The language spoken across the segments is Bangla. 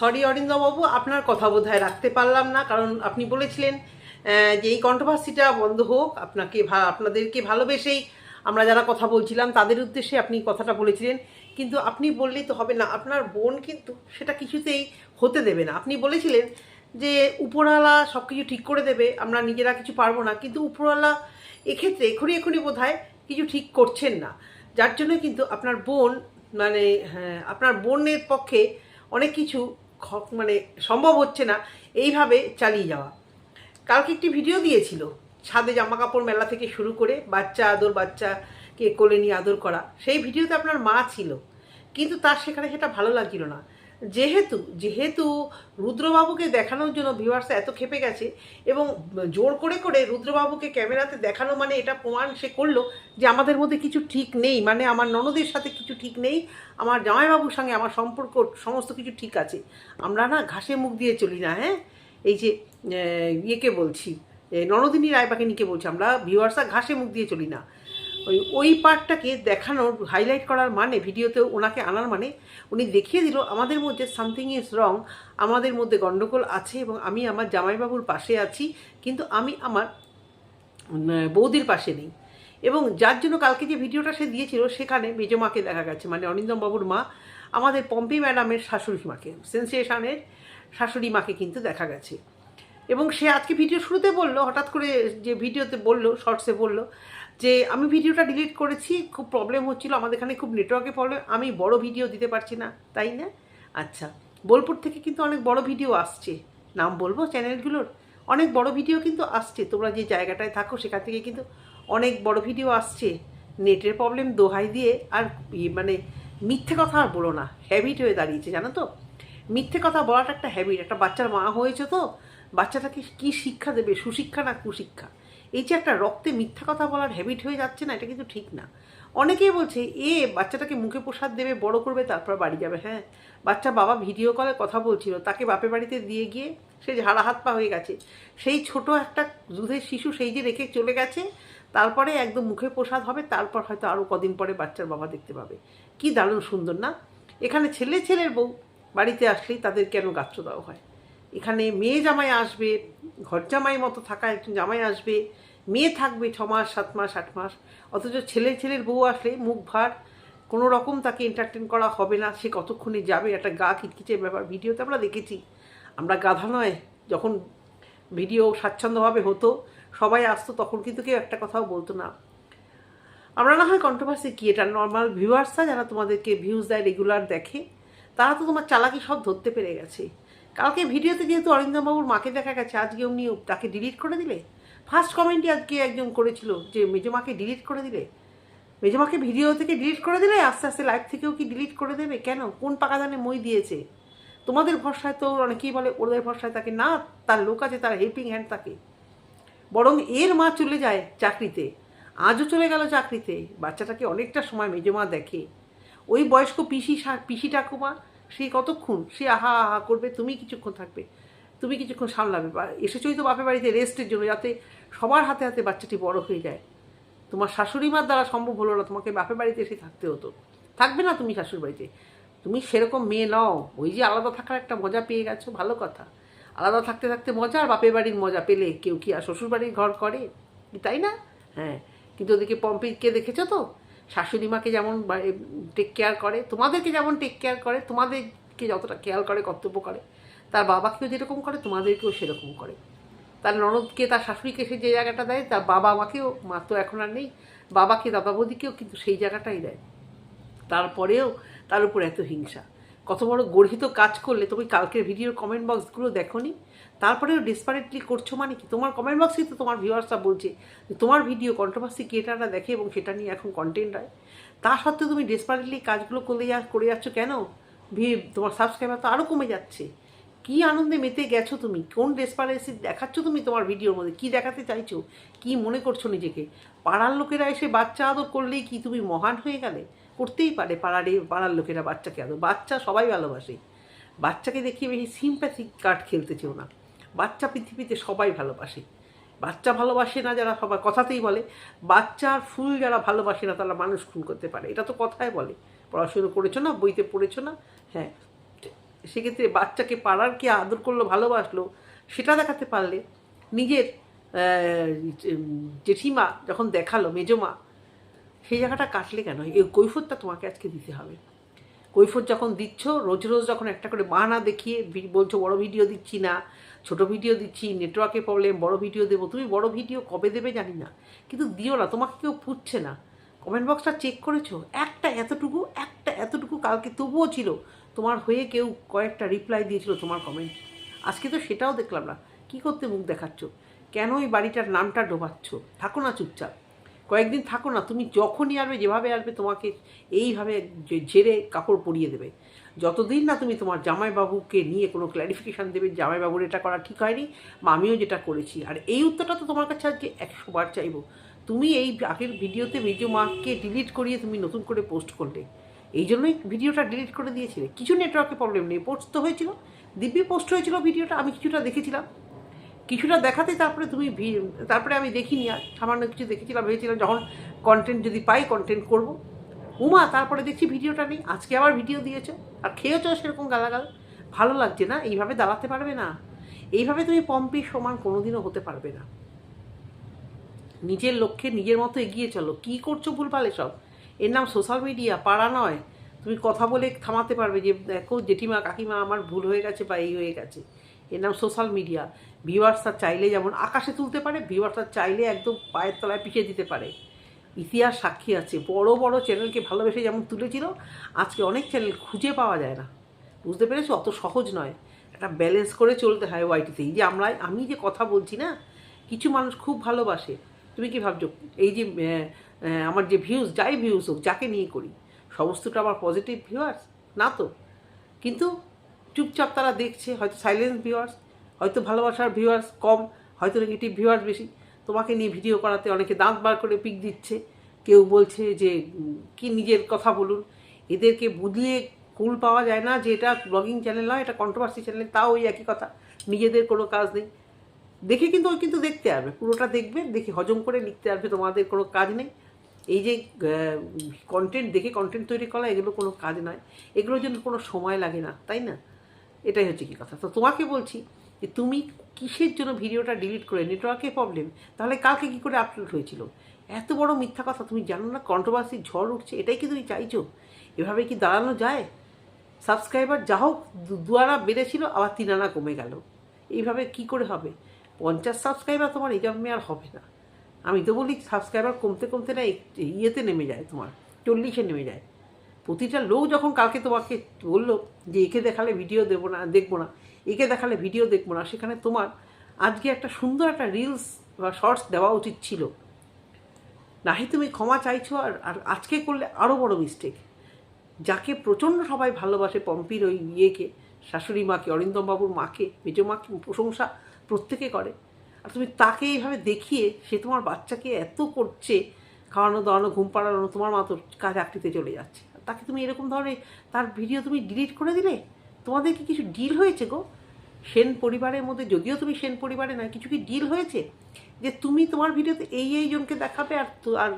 সরি অরিন্দমবাবু আপনার কথা বোধহয় রাখতে পারলাম না কারণ আপনি বলেছিলেন যে এই কন্ট্রোভার্সিটা বন্ধ হোক আপনাকে আপনাদেরকে ভালোবেসেই আমরা যারা কথা বলছিলাম তাদের উদ্দেশ্যে আপনি কথাটা বলেছিলেন কিন্তু আপনি বললেই তো হবে না। আপনার বোন কিন্তু সেটা কিছুতেই হতে দেবে না। আপনি বলেছিলেন যে উপরওয়ালা সব কিছু ঠিক করে দেবে আমরা নিজেরা কিছু পারব না কিন্তু উপরওয়ালা এক্ষেত্রে এখনই এখনই বোধ কিছু ঠিক করছেন না। যার জন্য কিন্তু আপনার বোন মানে হ্যাঁ, আপনার বোনের পক্ষে অনেক কিছু মানে সম্ভব হচ্ছে না, এইভাবে চালিয়ে যাওয়া। কালকে একটি ভিডিও দিয়েছিল, ছাদে জামা কাপড় মেলা থেকে শুরু করে বাচ্চা আদর, বাচ্চাকে কোলে নিয়ে আদর করা। সেই ভিডিওতে আপনার মা ছিল, কিন্তু তার সেখানে সেটা ভালো লাগছিল না। যেহেতু যেহেতু রুদ্রবাবুকে দেখানোর জন্য ভিউয়ার্সরা এত খেপে গেছে এবং জোর করে করে রুদ্রবাবুকে ক্যামেরাতে দেখানো মানে এটা প্রমাণ সে করল যে আমাদের মধ্যে কিছু ঠিক নেই মানে আমার ননদের সাথে কিছু ঠিক নেই, আমার জামাইবাবুর সঙ্গে আমার সম্পর্ক সমস্ত কিছু ঠিক আছে। আমরা না ঘাসে মুখ দিয়ে চলি না হ্যাঁ? এই যে ইয়েকে বলছি ননদিনী রায়বাকিনীকে বলছি, আমরা ভিউয়ার্সরা ঘাসে মুখ দিয়ে চলি না। ওই ওই পার্টটাকে দেখানোর হাইলাইট করার মানে ভিডিওতে ওনাকে আনার মানে উনি দেখিয়ে দিল, আমাদের মধ্যে সামথিং ইজ রং আমাদের মধ্যে গণ্ডগোল আছে এবং আমি আমার জামাইবাবুর পাশে আছি, কিন্তু আমি আমার বৌদির পাশে নেই। এবং যার জন্য কালকে যে ভিডিওটা সে দিয়েছিল, সেখানে মেজো মাকে দেখা গেছে মানে অরিন্দম বাবুর মা, আমাদের পম্পি ম্যাডামের শাশুড়ি মাকে সেন্সেশনের শাশুড়ি মাকে কিন্তু দেখা গেছে। এবং সে আজকে ভিডিও শুরুতে বলল, হঠাৎ করে যে ভিডিওতে বলল শর্টসে বলল, যে আমি ভিডিওটা ডিলিট করেছি, খুব প্রবলেম হচ্ছিল, আমাদের এখানে খুব নেটওয়ার্কে প্রবলেম আমি বড় ভিডিও দিতে পারছি না, তাই না? আচ্ছা বোলপুর থেকে কিন্তু অনেক বড় ভিডিও আসছে, নাম বলব চ্যানেলগুলোর অনেক বড় ভিডিও কিন্তু আসছে, তোমরা যে জায়গাটায় থাকো সেখান থেকে কিন্তু অনেক বড় ভিডিও আসছে নেটের প্রবলেম দোহাই দিয়ে, আর মানে মিথ্যে কথা আর বলো না হ্যাবিট হয়ে দাঁড়িয়েছে, জানো তো? মিথ্যে কথা বলাটা একটা হ্যাবিট একটা বাচ্চার মা হয়েছে তো, বাচ্চাটাকে কি শিক্ষা দেবে? সুশিক্ষা না কুশিক্ষা? এই যে একটা রক্তে মিথ্যা কথা বলার হ্যাবিট হয়ে যাচ্ছে না, এটা কিন্তু ঠিক না। অনেকেই বলছে, এ, বাচ্চাটাকে মুখে প্রসাদ দেবে, বড় করবে, তারপর বাড়ি যাবে। হ্যাঁ বাচ্চা বাবা ভিডিও কলে কথা বলছিল, তাকে বাপের বাড়িতে দিয়ে গিয়ে সে ঝাড়া হাত পা হয়ে গেছে, সেই ছোট একটা দুধের শিশু সেই যে রেখে চলে গেছে, তারপরে একদম মুখে প্রসাদ হবে, তারপর হয়তো আরও কদিন পরে বাচ্চার বাবা দেখতে পাবে। কি দারুণ সুন্দর না? এখানে ছেলে, ছেলের বউ বাড়িতে আসলেই তাদের কেন গাত্র দেওয়া হয়? এখানে মেয়ে জামাই আসবে, ঘর জামাই মতো থাকা, একজন জামাই আসবে, মেয়ে থাকবে ছ মাস, সাত মাস, আট মাস, অথচ ছেলে, ছেলের বউ আসলে মুখ ভার, কোনো রকম তাকে এন্টারটেন করা হবে না, সে কতক্ষণে যাবে, একটা গা কিটকিচে ব্যাপার, ভিডিওতে আমরা দেখেছি। আমরা গাধা নয়, যখন ভিডিও স্বাচ্ছন্দ্যভাবে হতো, সবাই আসতো, তখন কিন্তু কেউ একটা কথাও বলতো না। আমরা না হয় কন্ট্রোভার্সি কি, এটা নর্মাল ভিউয়ার্সরা যারা তোমাদেরকে ভিউজ দেয় রেগুলার দেখে তারা তো তোমার চালাকি সব ধরতে পেরে গেছে। কালকে ভিডিওতে যেহেতু অরিন্দমবাবুর মাকে দেখা গেছে, আজকে উনি তাকে ডিলিট করে দিলে? ফার্স্ট কমেন্টই আজকে একজন করেছিল যে মেজমাকে ডিলিট করে দিলে? মেজমাকে ভিডিও থেকে ডিলিট করে দিলে? আস্তে আস্তে লাইভ থেকেও কি ডিলিট করে দেবে? কেন? কোন পাকা পাকাদানে মই দিয়েছে? তোমাদের ভরসায় তো অনেকেই বলে, ওদের ভরসায় তাকে না, তার লোক আছে, তার হেল্পিং হ্যান্ড তাকে। বরং এর মা চলে যায় চাকরিতে। আজও চলে গেল চাকরিতে। বাচ্চাটাকে অনেকটা সময় মেজমা দেখে। ওই বয়স্ক পিসি পিসি ঠাকুমা সে কতক্ষণ? সে আহা আহা করবে, তুমি কিছুক্ষণ থাকবে, তুমি কিছুক্ষণ সামলাবে। এসেছই তো বাপের বাড়িতে রেস্টের জন্য, যাতে সবার হাতে হাতে বাচ্চাটি বড় হয়ে যায়। তোমার শাশুড়ি মার দ্বারা সম্ভব হলো না তোমাকে বাপের বাড়িতে এসে থাকতে হতো। থাকবে না তুমি শাশুড়ি বাড়িতে। তুমি সেরকম মেয়ে নও। ওই যে আলাদা থাকার একটা মজা পেয়ে গেছো, ভালো কথা। আলাদা থাকতে থাকতে মজা আর বাপের বাড়ির মজা পেলে কেউ কি আর শ্বশুর বাড়ির ঘর করে? তাই না? হ্যাঁ। কিন্তু ওদিকে পম্পিকে দেখেছ তো? শাশুড়ি মাকে যেমন টেক কেয়ার করে, তোমাদেরকে যেমন টেক কেয়ার করে, তোমাদেরকে যতটা কেয়ার করে, কর্তব্য করে, তার বাবাকেও যেরকম করে, তোমাদেরকেও সেরকম করে। তার ননদকে, তার শাশুড়িকে সে যে জায়গাটা দেয়, তার বাবা আমাকেও, মা তো এখন আর নেই, বাবাকে, দাদা বৌদিকেও কিন্তু সেই জায়গাটাই দেয়। তারপরেও তার উপর এত হিংসা। কত বড় গর্হিত কাজ করলে, তুমি কালকের ভিডিওর কমেন্ট বক্সগুলো দেখোনি? তারপরেও ডেসপারেটলি করছ মানে কি? তোমার কমেন্ট বক্সেই তো তোমার ভিউয়ার্সরা বলছে যে তোমার ভিডিও কন্ট্রোভার্সি ক্রিয়েটাররা দেখে এবং সেটা নিয়ে এখন কন্টেন্ট হয়। তা সত্ত্বেও তুমি ডেসপারেটলি কাজগুলো করে যা করে যাচ্ছ কেন? ভি- তোমার সাবস্ক্রাইবার তো আরও কমে যাচ্ছে। কি আনন্দে মেতে গেছো তুমি? কোন ডেসপারেসি দেখাচ্ছ তুমি তোমার ভিডিওর মধ্যে? কি দেখাতে চাইছো? কি মনে করছ নিজেকে? পাড়ার লোকেরা এসে বাচ্চা আদর করলেই কি তুমি মহান হয়ে গেলে? করতেই পারে পাড়ার পাড়ার লোকেরা বাচ্চাকে আদর। বাচ্চা সবাই ভালোবাসে। বাচ্চাকে দেখিয়ে বেশি সিম্প্যাথিক কার্ড খেলতে চেও না। বাচ্চা পৃথিবীতে সবাই ভালোবাসে। বাচ্চা ভালোবাসে না যারা সবার কথাতেই বলে, বাচ্চার ফুল যারা ভালোবাসে না তারা মানুষ খুন করতে পারে। এটা তো কথায় বলে। পড়াশুনো করেছ না? বইতে পড়েছো না? হ্যাঁ। সেক্ষেত্রে বাচ্চাকে পাড়ার কি আদর করল, ভালোবাসলো, সেটা দেখাতে পারলে নিজের জেঠিমা যখন দেখাল, মেজমা, সেই জায়গাটা কাটলে কেন? এই কৈফতটা তোমাকে আজকে দিতে হবে। কৈফত যখন দিচ্ছ, রোজ রোজ যখন একটা করে বাহানা দেখিয়ে বলছো, বড় ভিডিও দিচ্ছি না। ছোট ভিডিও দিচ্ছি নেটওয়ার্কে প্রবলেম বড় ভিডিও দেবো। তুমি বড় ভিডিও কবে দেবে জানি না। কিন্তু দিও না, তোমাকে কেউ পুচ্ছে না। কমেন্ট বক্সটা চেক করেছ? একটা এতটুকু একটা এতটুকু কালকে তবুও ছিল। তোমার হয়ে কেউ কয়েকটা রিপ্লাই দিয়েছিল তোমার কমেন্ট আজকে তো সেটাও দেখলাম না। কি করতে মুখ দেখাচ্ছ? কেন এই বাড়িটার নামটা ডোবাচ্ছ? থাকো না চুপচাপ। কয়েকদিন থাকো না, তুমি যখনই আসবে, যেভাবে আসবে তোমাকে এইভাবে ঝেড়ে কাপড় পরিয়ে দেবে। যতদিন না তুমি তোমার জামাইবাবুকে নিয়ে কোনো ক্ল্যারিফিকেশান দেবে জামাইবাবুর এটা করা ঠিক হয়নি, বা আমিও যেটা করেছি। আর এই উত্তরটা তো তোমার কাছে আজকে একশো বার চাইব। তুমি এই আগের ভিডিওতে ভিডিও মাকে ডিলিট করিয়ে তুমি নতুন করে পোস্ট করলে। এই জন্যই ভিডিওটা ডিলিট করে দিয়েছিলে। কিছু নেটওয়ার্কে প্রবলেম নেই। পোস্ট তো হয়েছিল। দিব্যি পোস্ট হয়েছিল ভিডিওটা, আমি কিছুটা দেখেছিলাম। কিছুটা দেখাতে তারপরে তুমি তারপরে আমি দেখিনি। আর সামান্য কিছু দেখেছিলাম, ভেবেছিলাম যখন কন্টেন্ট যদি পাই কন্টেন্ট করব। উমা, তারপরে দেখছি ভিডিওটা নেই, আজকে আবার ভিডিও দিয়েছ। আর খেয়েছো সেরকম গালাগাল? ভালো লাগছে না? এইভাবে দাঁড়াতে পারবে না? এইভাবে তুমি পম্পির সমান কোনোদিনও হতে পারবে না। নিজের লক্ষ্যে নিজের মতো এগিয়ে চলো। কি করছ ভুলভাল সব এর নাম সোশ্যাল মিডিয়া পাড়া নয়। তুমি কথা বলে থামাতে পারবে যে, দেখো জেঠিমা, কাকিমা আমার ভুল হয়ে গেছে বা এই হয়ে গেছে। এর নাম সোশ্যাল মিডিয়া ভিউয়ার্সরা চাইলে যেমন আকাশে তুলতে পারে ভিউয়ার্সরা চাইলে একদম পায়ের তলায় পিছিয়ে দিতে পারে। ইতিহাস সাক্ষী আছে। বড় বড় চ্যানেলকে ভালোবেসে যেমন তুলেছিল, আজকে অনেক চ্যানেল খুঁজে পাওয়া যায় না। বুঝতে পেরেছ? অত সহজ নয়। একটা ব্যালেন্স করে চলতে হয় ওয়াইটিতে এই যে আমরা, আমি যে কথা বলছি না, কিছু মানুষ খুব ভালোবাসে। তুমি কি ভাবছ? এই যে আমার যে ভিউজ যাই ভিউজ হোক, যাকে নিয়ে করি, সমস্তটা আমার পজিটিভ ভিউয়ার্স না তো। কিন্তু চুপচাপ তারা দেখছে, হয়তো সাইলেন্স ভিউয়ার্স হয়তো ভালোবাসার ভিউয়ার্স কম, হয়তো নেগেটিভ ভিউয়ার্স বেশি। তোমাকে নিয়ে ভিডিও করাতে অনেকে দাঁত বার করে পিক দিচ্ছে। কেউ বলছে যে কি নিজের কথা বলুন। এদেরকে বুঝিয়ে কুল পাওয়া যায় না যে এটা ব্লগিং চ্যানেল নয়, এটা কন্ট্রোভার্সি চ্যানেল তাও ওই একই কথা। নিজেদের কোনো কাজ নেই। দেখে কিন্তু ওই কিন্তু দেখতে আসবে। পুরোটা দেখবে, দেখে হজম করে লিখতে আসবে, তোমাদের কোনো কাজ নেই। এই যে কন্টেন্ট দেখে কন্টেন্ট তৈরি করা, এগুলো কোনো কাজ নয়। এগুলোর জন্য কোনো সময় লাগে না, তাই না? এটাই হচ্ছে কি কথা। তো তোমাকে বলছি যে তুমি কিসের জন্য ভিডিওটা ডিলিট করে নেটওয়ার্কে প্রবলেম তাহলে কালকে কি করে আপলোড হয়েছিল? এত বড় মিথ্যা কথা, তুমি জানো না কন্ট্রোভার্সির ঝড় উঠছে, এটাই কি তুমি চাইছো? এভাবে কি দাঁড়ানো যায়? সাবস্ক্রাইবার যা হোক দুয়ারা বেড়েছিল, আবার তিন আনা কমে গেল। এইভাবে কি করে হবে? পঞ্চাশ সাবস্ক্রাইবার তোমার, এই জন্মে আর হবে না। আমি তো বলি সাবস্ক্রাইবার কমতে কমতে না ইয়েতে নেমে যায় তোমার, চল্লিশে নেমে যায়। প্রতিটা লোক যখন কালকে তোমাকে বলল যে একে দেখালে ভিডিও দেবো না, দেখব না একে দেখালে ভিডিও দেখব না। সেখানে তোমার আজকে একটা সুন্দর একটা রিলস বা শর্টস দেওয়া উচিত ছিল। নাহি, তুমি ক্ষমা চাইছো আর আর আজকে করলে আরও বড় মিস্টেক যাকে প্রচণ্ড সবাই ভালোবাসে, পম্পির ওই ইয়েকে, শাশুড়ি মাকে, অরিন্দমবাবুর মাকে, মেজো মাকে প্রশংসা প্রত্যেকে করে। আর তুমি তাকে এইভাবে দেখিয়ে সে তোমার বাচ্চাকে এত করছে, খাওয়ানো, দাওয়ানো, ঘুম পাড়ানো, তোমার মতো কাজ চাকরিতে চলে যাচ্ছে। তাকে তুমি এরকম ধরনের, তার ভিডিও তুমি ডিলিট করে দিলে? তোমাদের কি কিছু ডিল হয়েছে গো? সেন পরিবারের মধ্যে, যদিও তুমি সেন পরিবারে নয়, কিছু কি ডিল হয়েছে? যে তুমি তোমার ভিডিওতে এই এই জনকে দেখাবে আর আর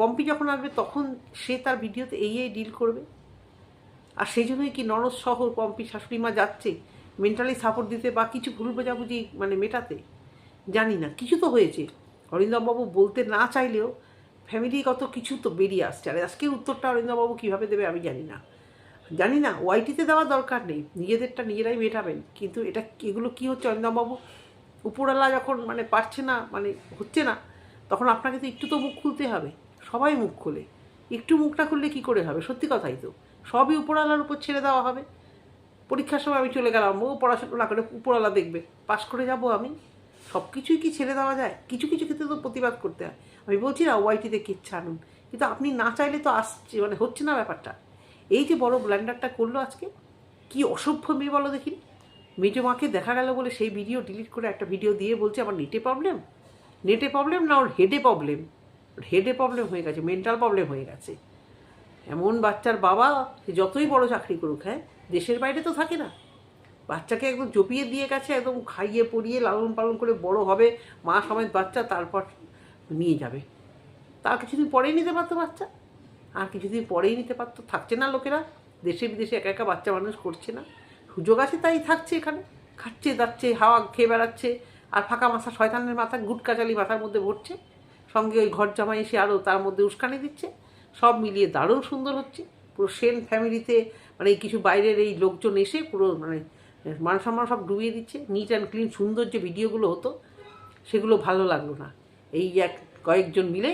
পম্পি যখন আসবে, তখন সে তার ভিডিওতে এই এই ডিল করবে? আর সেই জন্যই কি নরদ শহর পম্পি শাশুড়ি মা যাচ্ছে মেন্টালি সাপোর্ট দিতে বা কিছু ভুল বোঝাবুঝি মানে মেটাতে? জানি না, কিছু তো হয়েছে। অরিন্দমবাবু বলতে না চাইলেও ফ্যামিলিগত কিছু তো বেরিয়ে আসছে। আর আজকের উত্তরটা অরিন্দমবাবু কীভাবে দেবে আমি জানি না। জানি না ওয়াইটিতে দেওয়ার দরকার নেই, নিজেদেরটা নিজেরাই মেটাবেন। কিন্তু এটা এগুলো কি হচ্ছে অরিন্দমবাবু? উপরওয়ালা যখন মানে পারছে না মানে হচ্ছে না, তখন আপনাকে তো একটু তো মুখ খুলতে হবে, সবাই মুখ খোলে। একটু মুখটা খুললে কি করে হবে? সত্যি কথাই তো, সবই উপরওয়ালার উপর ছেড়ে দেওয়া হবে। পরীক্ষার সময় আমি চলে গেলাম, ও পড়াশোনা না করে উপরওয়ালা দেখবে, পাশ করে যাব আমি। সব কিছুই কি ছেড়ে দেওয়া যায়? কিছু কিছু ক্ষেত্রে তো প্রতিবাদ করতে হয়। আমি বলছি না ওয়াইটিতে কিচ্ছা আনুন, কিন্তু আপনি না চাইলে তো আসছে মানে হচ্ছে না ব্যাপারটা। এই যে বড় ব্ল্যান্ডারটা করল আজকে, কি অসভ্য মেয়ে বলো দেখি মেজো মাকে দেখা গেল বলে সেই ভিডিও ডিলিট করে একটা ভিডিও দিয়ে বলছে, আমার নেটে প্রবলেম নেটে প্রবলেম না ওর হেডে প্রবলেম হেডে প্রবলেম হয়ে গেছে মেন্টাল প্রবলেম হয়ে গেছে। এমন বাচ্চার বাবা যতই বড় চাকরি করুক হ্যাঁ দেশের বাইরে তো থাকে না। বাচ্চাকে একদম জপিয়ে দিয়ে গেছে, একদম খাইয়ে পরিয়ে লালন পালন করে বড় হবে, মা সমেত বাচ্চা, তারপর নিয়ে যাবে। তার কিছুদিন পরেই নিতে পারতো বাচ্চা। আর কিছুদিন পরেই নিতে পারতো। থাকছে না লোকেরা। দেশে বিদেশে একা একা বাচ্চা মানুষ করছে না। সুযোগ আছে তাই থাকছে এখানে। খাচ্ছে, দাচ্ছে, হাওয়া খেয়ে বেড়াচ্ছে। আর ফাঁকা মাথা শয়তানের মাথা গুটকাচালি মাথার মধ্যে ভরছে। সঙ্গে ওই ঘর জামাই এসে আরও তার মধ্যে উস্কানি দিচ্ছে। সব মিলিয়ে দারুণ সুন্দর হচ্ছে। পুরো সেন ফ্যামিলিতে মানে কিছু বাইরের এই লোকজন এসে পুরো মানে মান সম্মান সব ডুবিয়ে দিচ্ছে। নিট অ্যান্ড ক্লিন সুন্দর যে ভিডিওগুলো হতো, সেগুলো ভালো লাগল না। এই এক কয়েকজন মিলে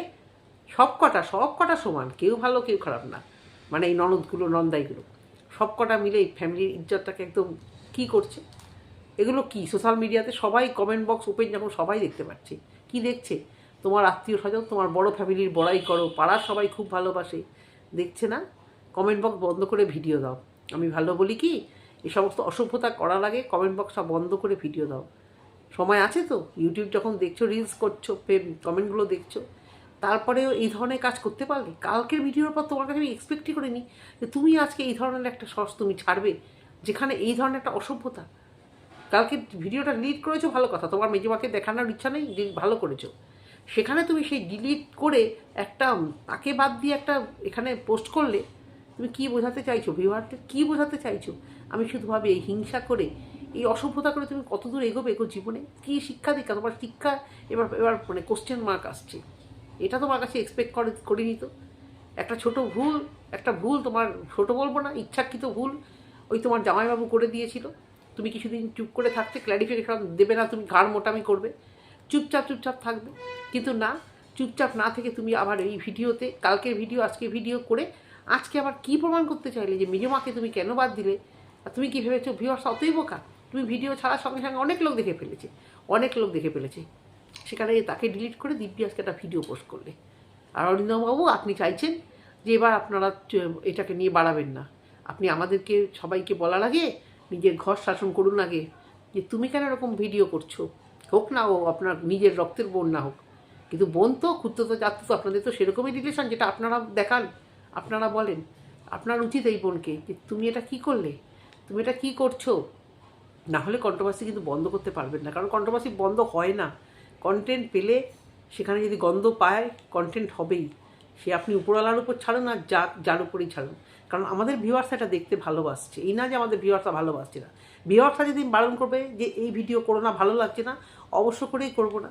সব কটা সব কটা সমান, কেউ ভালো, কেউ খারাপ না। মানে এই ননদগুলো, নন্দাইগুলো সব কটা মিলে এই ফ্যামিলির ইজ্জতটাকে একদম কি করছে? এগুলো কি? সোশ্যাল মিডিয়াতে সবাই কমেন্ট বক্স ওপেন যখন সবাই দেখতে পাচ্ছে। কি দেখছে? তোমার আত্মীয় স্বজন, তোমার বড় ফ্যামিলির বড়াই করো, পাড়ার সবাই খুব ভালোবাসে। দেখছে না? কমেন্ট বক্স বন্ধ করে ভিডিও দাও। আমি ভালো বলি কি? এই সমস্ত অসভ্যতা করার আগে কমেন্ট বক্সটা বন্ধ করে ভিডিও দাও। সময় আছে তো? ইউটিউব যখন দেখছ রিলস করছ কমেন্টগুলো দেখছ। তারপরেও এই ধরনের কাজ করতে পারলে, কালকের ভিডিওর পর তোমার কাছে আমি এক্সপেক্টই করিনি যে তুমি আজকে এই ধরনের একটা সস তুমি ছাড়বে, যেখানে এই ধরনের একটা অসভ্যতা। কালকে ভিডিওটা ডিলিট করেছ, ভালো কথা। তোমার মেজবাকে দেখানোর ইচ্ছা নেই ভালো করেছ। সেখানে তুমি সেই ডিলিট করে একটা তাকে বাদ দিয়ে একটা এখানে পোস্ট করলে, তুমি কি বোঝাতে চাইছো ভিউয়ারকে কি বোঝাতে চাইছো? আমি শুধু ভাবি এই হিংসা করে, এই অসভ্যতা করে তুমি কত দূর এগোবে এগো জীবনে? কি শিক্ষা দীক্ষা? তোমার শিক্ষা এবার এবার মানে কোশ্চেন মার্ক আসছে। এটা তোমার কাছে এক্সপেক্ট করে, করিনি তো। একটা ছোট ভুল, একটা ভুল তোমার ছোট বলব না, ইচ্ছাকৃত ভুল ওই তোমার জামাইবাবু করে দিয়েছিল। তুমি কিছুদিন চুপ করে থাকতে ক্ল্যারিফিকেশন দেবে না তুমি ঘাড় মোটামি করবে। চুপচাপ চুপচাপ থাকবে। কিন্তু না, চুপচাপ না থেকে তুমি আবার এই ভিডিওতে, কালকের ভিডিও আজকে ভিডিও করে আজকে আবার কি প্রমাণ করতে চাইলে যে মিজমাকে তুমি কেন বাদ দিলে? আর তুমি কি ভেবেছো ভিউয়ার্স অতই বোকা? তুমি ভিডিও ছাড়ার সঙ্গে সঙ্গে অনেক লোক দেখে ফেলেছে। অনেক লোক দেখে ফেলেছে। সেখানে তাকে ডিলিট করে দিব্যি আজকে একটা ভিডিও পোস্ট করলে। আর অরিন্দমবাবু, আপনি চাইছেন যে এবার আপনারা এটাকে নিয়ে বাড়াবেন না। আপনি আমাদেরকে, সবাইকে বলার আগে নিজের ঘর শাসন করুন আগে। যে তুমি কেন এরকম ভিডিও করছ? হোক না ও আপনার নিজের রক্তের বোন না হোক। কিন্তু বোন তো ক্ষুদ্র তো জাত তো আপনাদের তো সেরকমই রিলেশন যেটা আপনারা দেখান, আপনারা বলেন। আপনার উচিত এই বোনকে যে তুমি এটা কি করলে? তুমি এটা কি করছ? না হলে কন্ট্রোভার্সি কিন্তু বন্ধ করতে পারবেন না। কারণ কন্ট্রোভার্সি বন্ধ হয় না। কন্টেন্ট পেলে সেখানে যদি গন্ধ পায় কন্টেন্ট হবেই। সে আপনি উপরওয়ালার উপর ছাড়ুন আর যা, যার উপরেই ছাড়ুন। কারণ আমাদের ভিউয়ার্স এটা দেখতে ভালোবাসছে। এই না যে আমাদের ভিউয়ার্সরা ভালোবাসছে না। ভিউয়ার্সরা যদি বারণ করবে যে, এই ভিডিও করো না, ভালো লাগছে না, অবশ্য করেই করব না।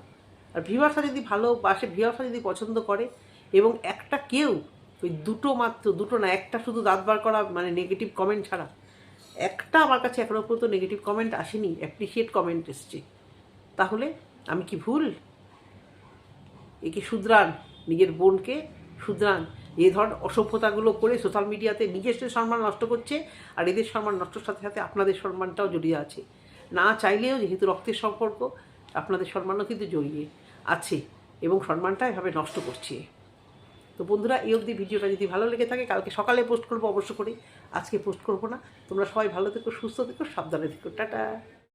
আর ভিউয়ার্সরা যদি ভালোবাসে ভিউয়ার্সরা যদি পছন্দ করে, এবং একটা কেউ, ওই দুটো মাত্র, দুটো না, একটা শুধু দাঁত বার করা মানে নেগেটিভ কমেন্ট ছাড়া, একটা আমার কাছে এখনও পর্যন্ত নেগেটিভ কমেন্ট আসেনি অ্যাপ্রিসিয়েট কমেন্ট এসছে। তাহলে আমি কি ভুল? একে শুধরান নিজের বোনকে? শুধরান এই ধরনের অসভ্যতাগুলো করে সোশ্যাল মিডিয়াতে নিজের সম্মান নষ্ট করছে আর এদের সম্মান নষ্টর সাথে সাথে আপনাদের সম্মানটাও জড়িয়ে আছে। না চাইলেও যেহেতু রক্তের সম্পর্ক, আপনাদের সম্মানও কিন্তু জড়িয়ে আছে এবং সম্মানটা এভাবে নষ্ট করছে। তো বন্ধুরা, এই অবধি ভিডিওটা যদি ভালো লেগে থাকে, কালকে সকালে পোস্ট করব অবশ্য করে। আজকে পোস্ট করব না। তোমরা সবাই ভালো থেকো, সুস্থ থেকো, সাবধানে থেকো। টাটা।